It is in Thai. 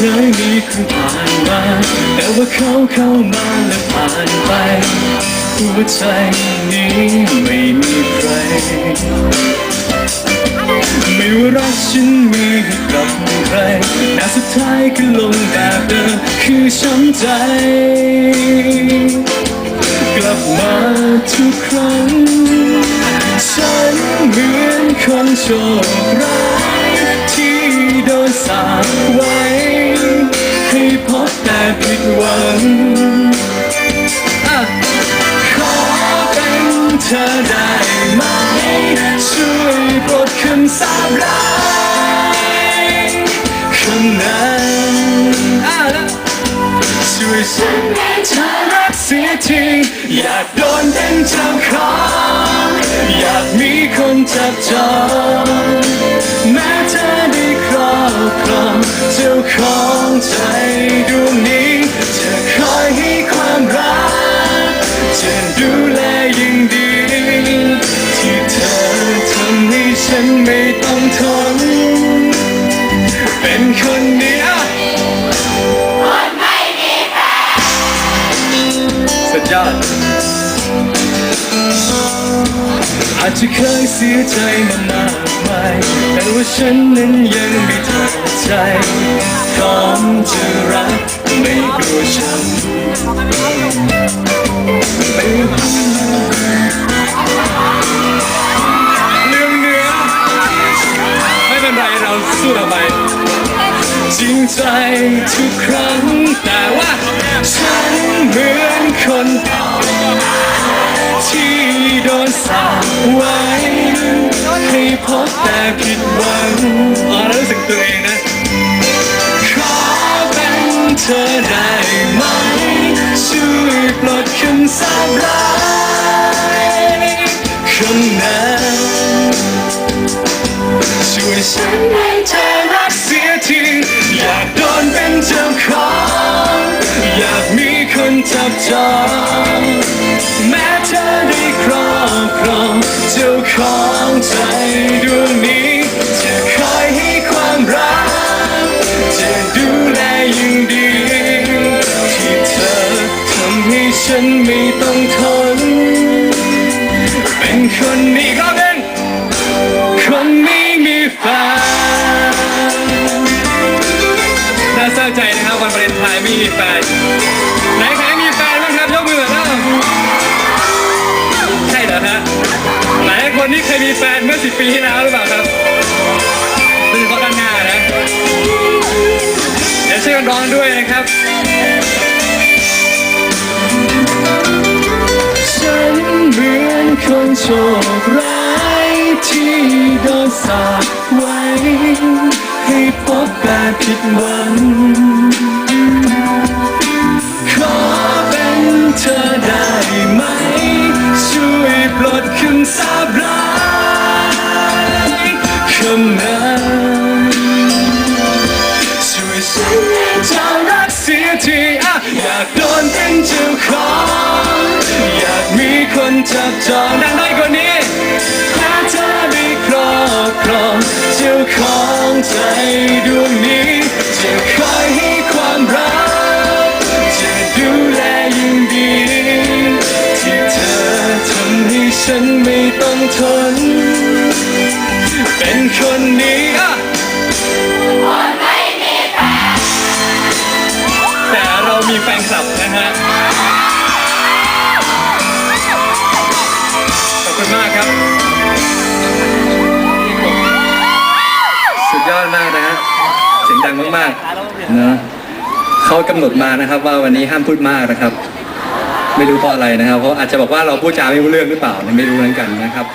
คยมีครผ่านมาแต่ว่าเขาเข้ามาและผ่านไปหัวใจนี้ไม่มีใคร ไม่ว่ารักฉันมีให้กับใครแต่สุดท้ายก็ลงแบบเดิมคือช้ำใจ กลับมาทุกครั้ง ฉันเหมือนคนโชคร้ายที่โดนสาปไว้ หวังขอเป็นเธอได้ไหม ช่วยปลดคำสาปร้ายคำนั้นช่วยฉันให้เธอรักเสียทีอยากโดนเป็นเจ้าของอยากมีคนจับจอง เป็นคนเดียวสุดยอดอาจจะเคยเสียใจมามากมายแต่ว่าฉันนั้นยังไม่ถอดใจพร้อมจะรักไม่กลัวช้ำไม่เรื่องเหนือไม่เป็นไรเราสู้ต่อไป จริงใจทุกครั้ง แต่ว่าฉันเหมือนคนที่โดนสาปไว้ให้พบแต่ผิดหวังอ๋อรู้สึกตัวเองนะ ขอเป็นเธอได้ไหม ช่วยปลดคำสาปร้ายคำนั้นช่วยฉันให้ ใจดวงนี้จะคอยให้ความรัก จะดูแลอย่างดี ที่เธอทำให้ฉันไม่ต้องทน สิบปีที่แล้วหรือเปล่าครับดยเฉพาะด้านหน้านะเดี๋ยวช่วยกันร้องด้วยนะครับฉันเหมือนคนโชคร้ายที่โดนสาปไว้ ให้พบแต่ผิดหวัง โดนเป็นเจ้าของอยากมีคนจับจองดังน้อยกว่านี้ถ้าเธอได้ครอบครองเจ้าของใจดวงนี้จะคอยให้ความรักจะดูแลอย่งดีที่เธอทำให้ฉันไม่ต้องทน ดังมากๆนะเขากำหนดมานะครับ ว่าวันนี้ห้ามพูดมากนะครับ ไม่รู้เพราะอะไรนะครับ เพราะอาจจะบอกว่าเราพูดจาไม่รู้เรื่องหรือเปล่าเนี่ยไม่รู้เหมือนกันนะครับ